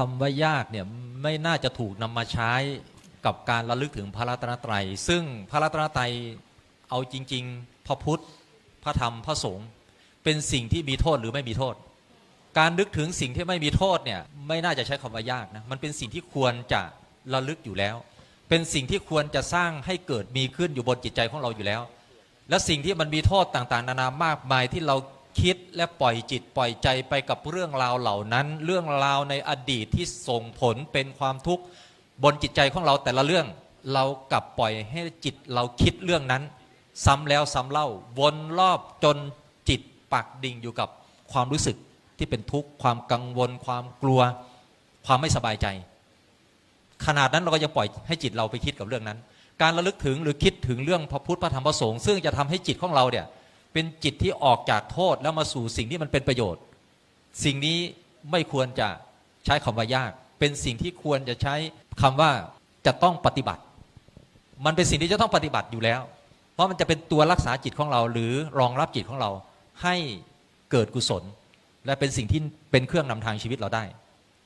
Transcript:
คำว่ายากเนี่ยไม่น่าจะถูกนำมาใช้กับการระลึกถึงพระรัตนตรัย ซึ่งพระรัตนตรัยเอาจริง ๆ พระพุทธ พระธรรมพระสงฆ์เป็นสิ่งที่มีโทษหรือไม่มีโทษ การนึกถึงสิ่งที่ไม่มีโทษเนี่ยไม่น่าจะใช้คำว่ายากนะมันเป็นสิ่งที่ควรจะระลึกอยู่แล้ว เป็นสิ่งที่ควรจะสร้างให้เกิดมีขึ้นอยู่บนจิตใจของเราอยู่แล้ว และสิ่งที่มันมีโทษต่างๆ นานามากมายที่เรา คิดและปล่อยจิตปล่อยใจไปกับเรื่องราวเหล่านั้น เรื่องราวในอดีตที่ส่งผลเป็นความทุกข์บนจิตใจของเราแต่ละเรื่อง เรากลับปล่อยให้จิตเราคิดเรื่องนั้น ซ้ำแล้วซ้ำเล่าวนรอบจนจิตปักดิ่งอยู่กับความรู้สึกที่เป็นทุกข์ความกังวล ความกลัว ความไม่สบายใจ ขนาดนั้นเราก็ยังปล่อยให้จิตเราไปคิดกับเรื่องนั้น การระลึกถึงหรือคิดถึงเรื่องพระพุทธพระธรรมพระสงฆ์ซึ่งจะทำให้จิตของเราเนี่ย เป็นจิตที่ออกจากโทษแล้วมาสู่สิ่งที่มันเป็นประโยชน์ สิ่งนี้ไม่ควรจะใช้คำว่ายาก เป็นสิ่งที่ควรจะใช้คำว่าจะต้องปฏิบัติ มันเป็นสิ่งที่จะต้องปฏิบัติอยู่แล้ว เพราะมันจะเป็นตัวรักษาจิตของเรา หรือรองรับจิตของเราให้เกิดกุศล และเป็นสิ่งที่เป็นเครื่องนำทางชีวิตเราได้